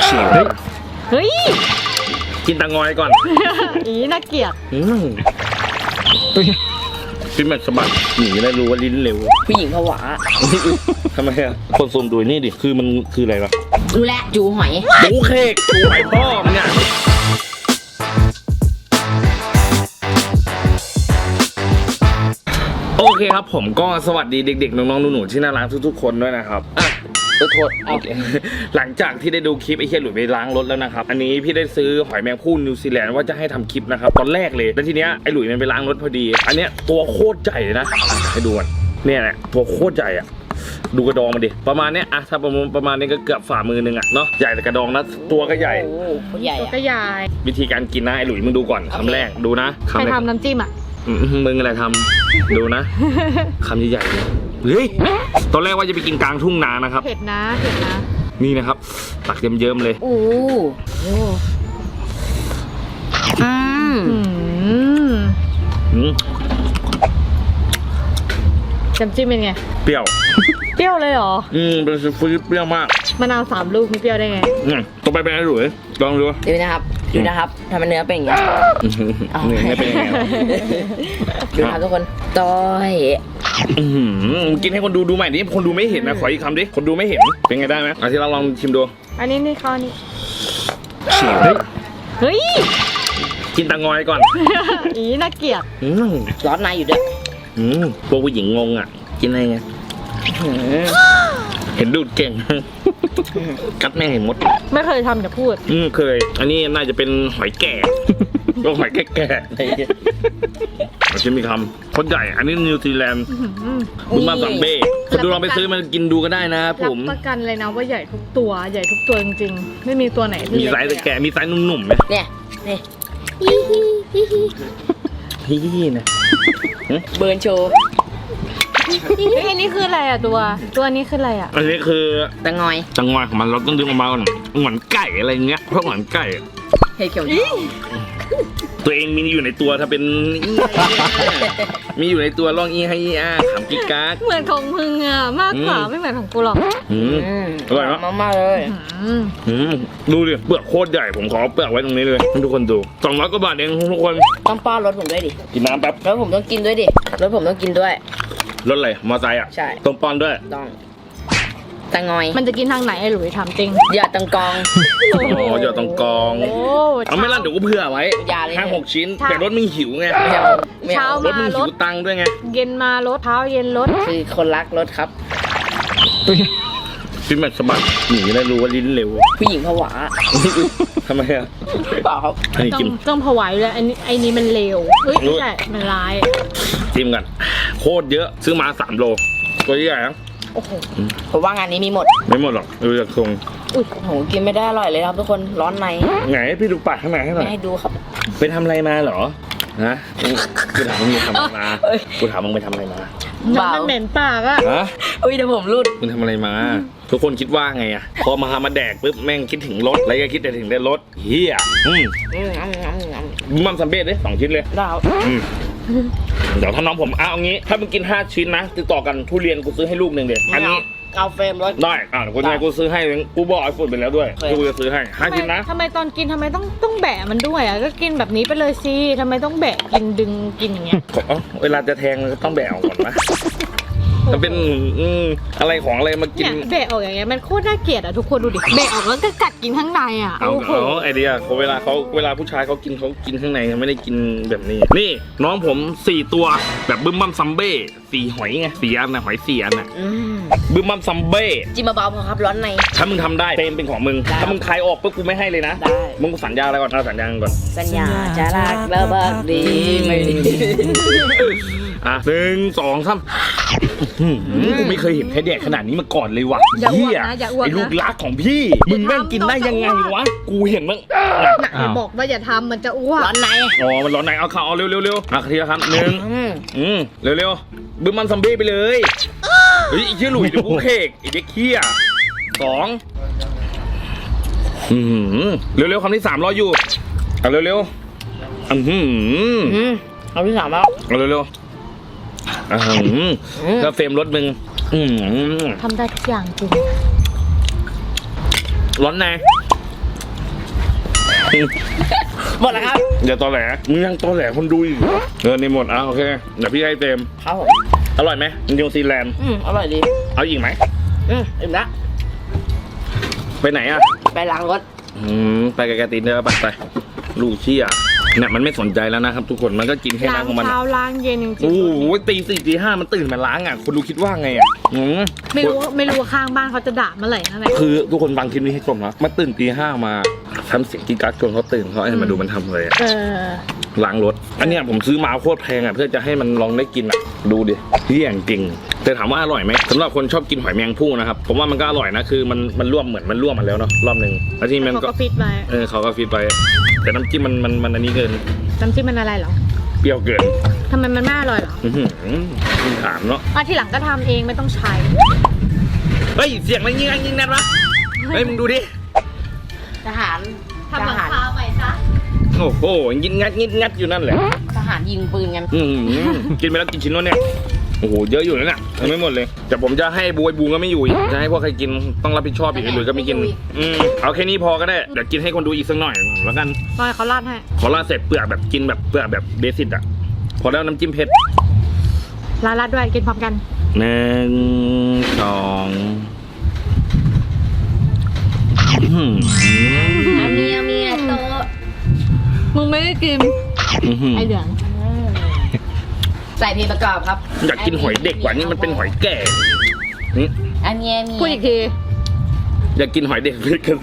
เฮ้ยเฮ้ยกินตังงอยก่อนอีน่าเกลียดอืมกินแบบสะบัดหนีได้รู้ว่าลิ้นเร็วผู้หญิงผวาทำไมอะคนซูมดูนี่ดิคือมันคืออะไรวะรู้แล้วจูหอยดูเค้กดูไอ้พ่อมันเนี่ยโอเคครับผมก็สวัสดีเด็กๆ น้องๆหนูๆที่น่ารักทุกๆคนด้วยนะครับอะ ขอโทษโอเคหลังจากที่ได้ดูคลิปไอ้เคียหลุยไปล้างรถแล้วนะครับ อันนี้พี่ได้ซื้อหอยแมงผู้นิวซีแลนด์ว่าจะให้ทำคลิปนะครับ ตอนแรกเลย แล้วทีเนี้ยไอ้หลุยมันไปล้างรถพอดี อันเนี้ยตัวโคตรใหญ่เลยนะอะให้ดูกันเนี่ยแหละตัวโคตรใหญ่อะดูกระดองมันดิ ประมาณเนี้ยอะถ้าประมาณประมาณนี้ก็เกือบฝ่ามือหนึ่งอะเนาะ ใหญ่แต่กระดองนะ ตัวก็ใหญ่โอ้โหเขาใหญ่ตัวอะก็ใหญ่ วิธีการกินนะไอ้หลุยมึงดูก่อนคำแรก ดูนะใครแรกทำน้ำจิ้มอะอืมมึงอะไรทำดูนะคำใหญ่ๆ เลยเฮ้ยตอนแรกว่าจะไปกินกลางทุ่งนานะครับ เผ็ดนะเผ็ดนะ นี่นะครับ ตักเยิ้มๆเลย โอ้โหอืมอืมอืมน้ำจิ้มเป็นไง เปรี้ยว เปรี้ยวเลยเหรอ อืมเป็นซีฟู้ดเปรี้ยวมากมะนาวสามลูกไม่เปรี้ยวได้ไงอืมต่อไปเป็นอะไรหลุยลองดูดูนะครับดูนะครับทำไมเนื้อเป็นอย่างเงี้ยอ๋อเนื้อไม่เป็นยังไงวะดูนะครับทุกคนต้อย อื้อหือกินให้คนดูดูใหม่ดิคนดูไม่เห็นนะขออีกคำดิคนดูไม่เห็นเป็นไงได้ไหมอาที่เราลองชิมดูอันนี้นี่ข้าวนี่เฮ้ยเฮ้ยกินตังงอยก่อนอีน่าเกลียดอืมร้อนในอยู่ด้วยอืมพวกผู้หญิงงงอะ กินอะไรไงอืมเห็นดูดเก่ง กัดแม่งเห็นมด ไม่เคยทำแต่พูด อืมเคย อันนี้น่าจะเป็นหอยแก่ ก็หอยแก่แก่ๆ อะไรเงี้ยมันจะมีคำคนใหญ่ อันนี้นิวซีแลนด์อืมบุญมาสังเบ้คนดูลองไปซื้อมากินดูก็ได้นะครับผรับมประกันเลยนะว่าใหญ่ทุกตัวใหญ่ทุกตัวจริงๆ ไม่มีตัวไหนที่มีไซส์เล็แต่กแก่มีไซส์หนุ่มๆไหมเนี่ยนี่พี่นะเบิร์นโชว์เฮ้ยอันนี้คืออะไรอะตัว ตัวนี้คืออะไรอะ อันนี้คือตะงอยจังหวะของมันเราต้องดึงออกมาก่อนเหมือนไก่อะไรเงี้ยเพราะเหมือนไก่เฮ้ยเขียว ตัวเองมีอยู่ในตัวถ้าเป็นมีอยู่ในตัวลองอีให้อีอาขำกิ๊กกักเหมือนของมึงอะมากกว่าอืมไม่เหมือนของกูหรอกอืมอืมอร่อยเนอะมากๆเลยอืมอืมดูดิเปลือกโคตรใหญ่ผมขอเอาเปลือกไว้ตรงนี้เลยให้ทุกคนดูสองร้อยกว่าบาทเองทุกคนต้องป้อนรถผมด้วยดิกินน้ำแป๊บรถผมต้องกินด้วยดิรถผมต้องกินด้วยรถอะไรมอไซค์อะใช่ต้มปอนด้วยต้อง ตะงอย มันจะกินทางไหนไอ้หลุยถามจริง อย่าตังกอง อ๋อเดี๋ยวต้องกองโอ้เอาไม่ลั่นเดี๋ยวกูเผื่อไว้อย่าเลย ห้าหกชิ้นใช่แต่รถมึงหิวไงไม่เอาไม่เช้าเอารถมึงหิวตังค์ด้วยไงเย็นมารถเท้าเย็นรถคือคนรักรถครับ ฟิล์มแบบสะบัดหนีได้รู้ว่าลิ้นเร็วผู้หญิงผวาทำไมอะเปล่าครับอันนี้ต้องจิ้มต้องผวายเลยอันนี้ไอ้นี้มันเลวเฮ้ยรู้ไม่ใช่มันร้าย จิ้มกันโคตรเยอะซื้อมาสามโลตัวใหญ่นะ โอ้โหผมว่างานนี้มีหมด ไม่หมดหรอกดูจากทรงอุ้ยโอ้โหกินไม่ได้อร่อยเลยครับทุกคนร้อนในไงให้พี่ดูปากข้างในให้หน่ไม่อยให้ดูครับ ไปทำอะไรมาเหรอฮะกูกูถามมึงไปทำอะไรมาเอ้ย กูถามมึงไปทำอะไรมาน้ำมันเหม็นปากอะฮะอุ้ยเดี๋ยวผมรูดมึงทำอะไรมา ทุกคนคิดว่าไงอะพอมามาแดกปุ๊บแม่งคิดถึงรถแล้วก็คิดแต่ถึงแต่รถเฮียอืมอืมอืมอืมอืมมัมซัมเบ้เลยสองชิ้นเลยได้ครับอืม เดี๋ยวถ้าน้องผมเอาเอางี้ ถ้ามึงกินห้าชิ้นนะ ติดต่อกันทุเรียนกูซื้อให้ลูกหนึ่งเดียอันนี้เอาเฟรมรถได้ อะกูจะกูซื้อให้กูบอกไอ้ฝุ่นไปแล้วด้วย โอเค กูจะซื้อให้ห้าทำไมชิ้นนะ ทำไมตอนกินทำไมต้องต้องแบะมันด้วยอะก็กินแบบนี้ไปเลยสิทำไมต้องแบะกินดึงกินอย่างเงี้ยขอเอ้าเวลาจะแทงก็ต้องแบะออกก่อนนะ มันเป็นอืมอะไรของอะไรมากิน เนี่ยแบะออกอย่างเงี้ยมันโคตรน่าเกลียดอะทุกคนดูดิแบะออกแล้วก็กัดกินข้างในอะเอาโอ้โหเอาไอเดียเขาเวลาเขาเวลาผู้ชายเขากินเขากินข้างในเขาไม่ได้กินแบบนี้ นี่น้องผมสี่ตัวแบบบึ้มบั้มซัมเบ้สี่หอยไงสี่อันนะหอยสี่อันนะอืมบึ้มบั้มซัมเบ้จิ้มเบาๆพอครับร้อนใน ถ้ามึงทำได้เฟรมเป็นของมึง ได้ถ้ามึงคายออกปุ๊บกูไม่ให้เลยนะ ได้ มึงสัญญาอะไรก่อนเอาสัญญาก่อน สัญญาจะรักและบักดีไม่ดี อะหนึ่งสองสามอื้อหือ กูไม่เคยเห็นใครแดกขนาดนี้มาก่อนเลยว่ะอย่าอ้วกเหี้ยนะอย่าอ้วกไอ้ลูกนะรักของพี่ มึงแม่งกินได้ยังไงวะ กูเห็นมึงน่ะอย่าบอกว่าอย่าทำมันจะอ้วกร้อนในอ๋อ มันร้อนไหนเอาข่าวเอาเร็วเร็วเร็วอะทีละครับหนึ่งอืมอืมเร็วเร็วบึ้มมันซัมเบ้ไปเลยเฮ้ยไอ้เชี่ยหลุยเดี๋ยวกูเคกไอ้เด็กเขี้ยสองอืมเร็วเร็วคำที่สามรออยู่เอาเร็วเร็วอืม อืมเอาที่สามแล้วเอาเร็ว เร็วอืมแล้วเฟรมรถมึงอืมทำได้ทุกอย่างจริงร้อนในหมดแล้วครับ อย่าตอแหลมึงยังตอแหลคนดูอีกเหรอเออนี่หมดอะโอเคเดี๋ยวพี่ให้เต็มครับผมอร่อยไหมนิวซีแลนด์อืมอร่อยดี เอาอีกไหมอืมอิ่มละไปไหนอะ ไปล้างรถ อืม ไปกับแกตินเด้อไปไปลูกเชี่ย เนี่ยมันไม่สนใจแล้วนะครับ ทุกคนมันก็กินแค่ล้านั้งนของมันเช้าล้างเย็นจริงโอ้โหตีสี่ตีห้ามันตื่นมาล้างอะคุณดูคิดว่าไงอะอืมๆไม่รู้ไม่รู้ว่าข้างบ้านเขาจะด่าเมื่อไหร่นั่นแหละคือทุกคนฟังคลิปนี้ให้จบนะมาตื่นตีห้ามาทำเสียงกิ๊กกักจนเขาตื่นเขาให้มาดูมันทำเลยอะเออ ล้างรถ อันเนี้ยผมซื้อมาโคตรแพงอะเพื่อจะให้มันลองได้กินอะดูดิเฮี้ยจริงแต่ถามว่าอร่อยไหมสำหรับคนชอบกินหอยแมงผู้นะครับผมว่ามันก็อร่อยนะคือมันมันร่วมเหมือนมันร่วมมาแล้วเนาะรอบหนึ่งแล้วที่มันเขาก็ก็ฟิตไว้เออเขาก็ฟีดไปแต่น้ำจิ้มมันมันมันอันนี้เกินน้ำจิ้มมันอะไรเหรอเปรี้ยวเกินทำไมมันไม่อร่อยเหรออื้อหือคุณถามเนาะอะทีหลังก็ทำเองไม่ต้องใช้เฮ้ยเสียงอะไรยิงยิงแน่นวะเฮ้ยมึงดูดิทหารทำหลังทหารคาใหม่ซะ โอ้โหยิงงัดยิงงัดอยู่นั่นแหละทหารยิงปืนกันอืมกินไปแล้วกินชิ้นนู้นเนี่ยโอ้โหเยอะอยู่นะเนี่ยยังไม่หมดเลยแต่ผมจะให้บวยบูมก็ไม่อยู่อีกจะให้พวกใครกินต้องรับผิดชอบอีกไอ้หลุยก็ไม่กินอืมเอาแค่นี้พอก็ได้เดี๋ยวกินให้คนดูอีกสักหน่อยแล้วกันปล่อยเขาลาดให้ขอลาเสร็จเปลือกแบบกินแบบเปลือกแบบเบสิกอะพอแล้วน้ำจิ้มเผ็ดลาดลาดด้วยกินพร้อมกันหนึ่งสอง ไม่ได้กินอื้อหือไอเหลืองใส่เพลงประกอบครับอยากกินหอยเด็กกว่านี่มันเป็นหอยแก่อืมอันเมียเมียพูดอีกทีอยากกินหอยเด็กเกิน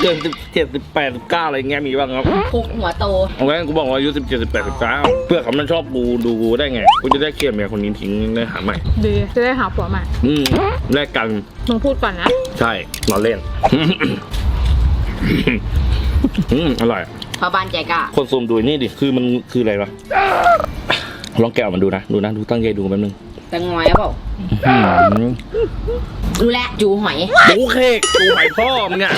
เกินสิบเจ็ดสิบแปดสิบเก้าอะไรเงี้ยมีบ้างครับคุกหัวโต เอาไว้กูบอกว่าอายุสิบเจ็ดสิบแปดสิบเก้าเพื่อเขามันชอบกูดูกูได้ไงกูจะได้เคลียร์เมียคนนี้ทิ้งได้หาใหม่ ดี จะได้หาผัวใหม่อืมแลกกันมึงพูดก่อนนะ ใช่นอนเล่น อืมอร่อย พอบ้านใจกล้าคนซูมดูนี่ดิ คือมันคืออะไรวะ ลองแกะออกมันดูนะ ดูนะ ดูตั้งใจดูแป๊บนึงแต่งอยเปล่าอืมรู้แล้วจูหอยดูเค้กดูไหมพ่อมึงเนี่ย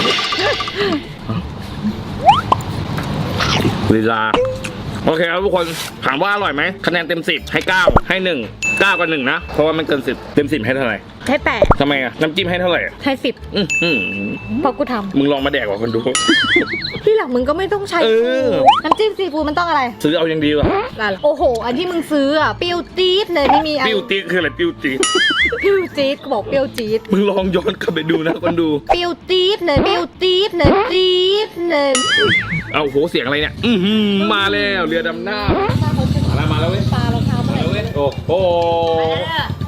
เวลาโอเคครับทุกคนถามว่าอร่อยไหมคะแนนเต็มสิบให้เก้าให้หนึ่ง เก้ากับหนึ่งนะ เพราะว่ามันเกินสิบเต็มสิบให้เท่าไหร่ให้แปดทำไมอะน้ำจิ้มให้เท่าไหร่อะให้สิบอื้อหือเพราะกูทมึงลองมาแดกกว่าคนดูำที่หลังมึงก็ไม่ต้องใช้เออน้ำจิ้มซีฟู้ดมันต้องอะไรซื้อเอาอย่างดีว่ะอะไรล่ะโอ้โห อันที่มึงซื้ออะเปรี้ยวจี๊ดเลยไม่มีอะไรปิ้วตีคืออะไรปิ้วตีเปรี้ยวจี๊ดกูบอกเปรี้ยวจี๊ดมึงลองย้อนกลับไปดูนะคนดู เปรี้ยวจี๊ดเลยเปรี้ยวจี๊ดเลยจี๊ดเลยเอาโหเสียงอะไรเนี่ย อือหือมาแล้วเรือดำน้ำมาแล้วมาแล้วเว้ย ปลา โอ้โห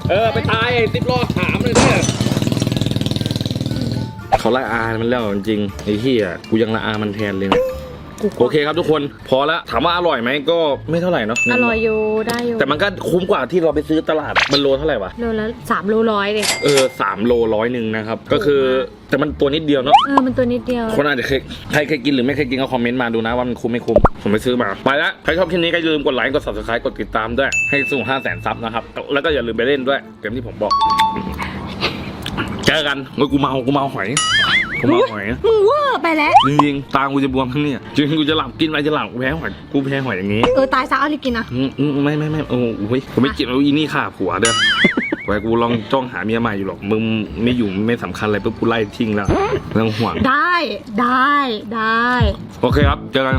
เออ ไปตายติดรอถามเลยเด้อเขาละอามันแล้วจริงๆไอ้เหี้ยกูยังละอามันแทนเลยเนี่ย โอเคครับทุกคนพอละถามว่าอร่อยไหมก็ไม่เท่าไหร่เนาะอร่อยอยู่ได้อยู่แต่มันก็คุ้มกว่าที่เราไปซื้อตลาดมันโลเท่าไหร่วะโลละสามโลร้อยเลยเออสามโลร้อยหนึ่งนะครับก็คือแต่มันตัวนิดเดียวเนาะเออมันตัวนิดเดียวคนอาจจะเคยใครเคยกินหรือไม่เคยกินก็คอมเมนต์มาดูนะว่ามันคุ้มไม่คุ้มผมไปซื้อมาไปแล้วใครชอบคลิปนี้ก็อย่าลืมกดไลค์กด subscribe กดติดตามด้วยให้สูง5 0 0 0 0ซับนะครับแล้วก็อย่าลืมไปเล่นด้วยเกมที่ผมบอกเจอกันเฮ้ยกูเมากูเมาหอย กูเมาหอยมึงเวอร์ไปแล้ว จริงๆตากูจะบวมทั้งเนี่ยจริงๆกูจะหลับกินไปจะหลับกูแพ้หอยกูแพ้หอยอย่างนี้เออตายซะเอาลิกินอะอืมอืมไม่ไม่ไม่โอ้โหยผมไม่กินเอาอีนี่ข่าผัวเด้อไว้กูลองจ้องหาเมียใหม่อยู่หรอกมึงไม่อยู่ไม่สำคัญอะไรปุ๊บกูไล่ทิ้งแล้วเรื่องห่วงได้ได้ได้โอเคครับเจอกัน